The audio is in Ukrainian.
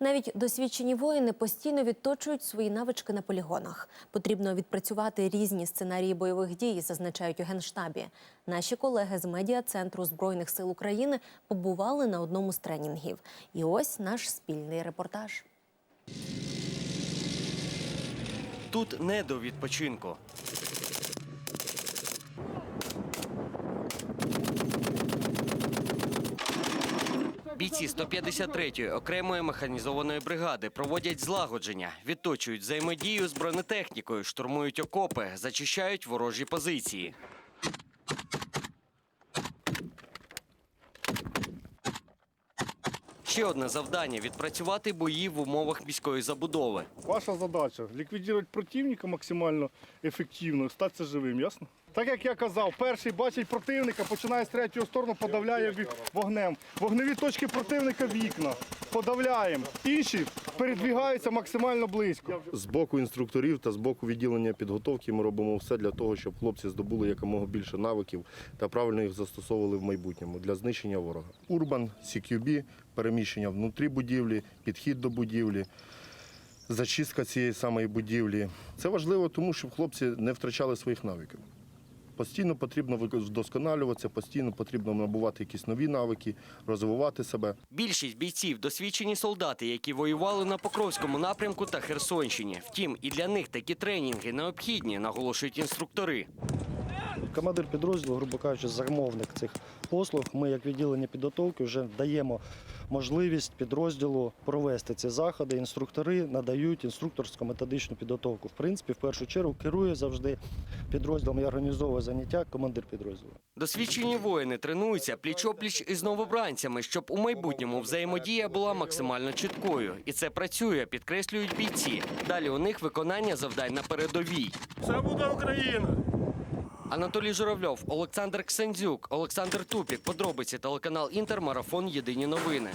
Навіть досвідчені воїни постійно відточують свої навички на полігонах. Потрібно відпрацювати різні сценарії бойових дій, зазначають у генштабі. Наші колеги з медіа центру збройних сил України побували на одному з тренінгів. І ось наш спільний репортаж. Тут не до відпочинку. Бійці 153-ї окремої механізованої бригади проводять злагодження, відточують взаємодію з бронетехнікою, штурмують окопи, зачищають ворожі позиції. Ще одне завдання відпрацювати бої в умовах міської забудови. Ваша задача ліквідувати противника максимально ефективно, статися живим, ясно? Так як я казав, перший бачить противника, починає з третього сторону, подавляє ві- вогнем. Вогневі точки противника вікна. Подавляємо. Інші передвігаються максимально близько. З боку інструкторів та з боку відділення підготовки ми робимо все для того, щоб хлопці здобули якомога більше навиків та правильно їх застосовували в майбутньому для знищення ворога. Урбан, CQB, переміщення внутрі будівлі, підхід до будівлі, зачистка цієї самої будівлі. Це важливо, тому щоб хлопці не втрачали своїх навиків. Постійно потрібно вдосконалюватися, постійно потрібно набувати якісь нові навики, розвивати себе. Більшість бійців досвідчені солдати, які воювали на Покровському напрямку та Херсонщині. Втім, і для них такі тренінги необхідні, наголошують інструктори. Командир підрозділу, грубо кажучи, замовник цих послуг. Ми, як відділення підготовки, вже даємо можливість підрозділу провести ці заходи. Інструктори надають інструкторсько-методичну підготовку. В принципі, в першу чергу керує завжди підрозділом і організовує заняття командир підрозділу. Досвідчені воїни тренуються пліч-опліч із новобранцями, щоб у майбутньому взаємодія була максимально чіткою. І це працює, підкреслюють бійці. Далі у них виконання завдань на передовій. Це буде Україна! Анатолій Журавльов, Олександр Ксендзюк, Олександр Тупік. Подробиці телеканал Інтер. Марафон. Єдині новини.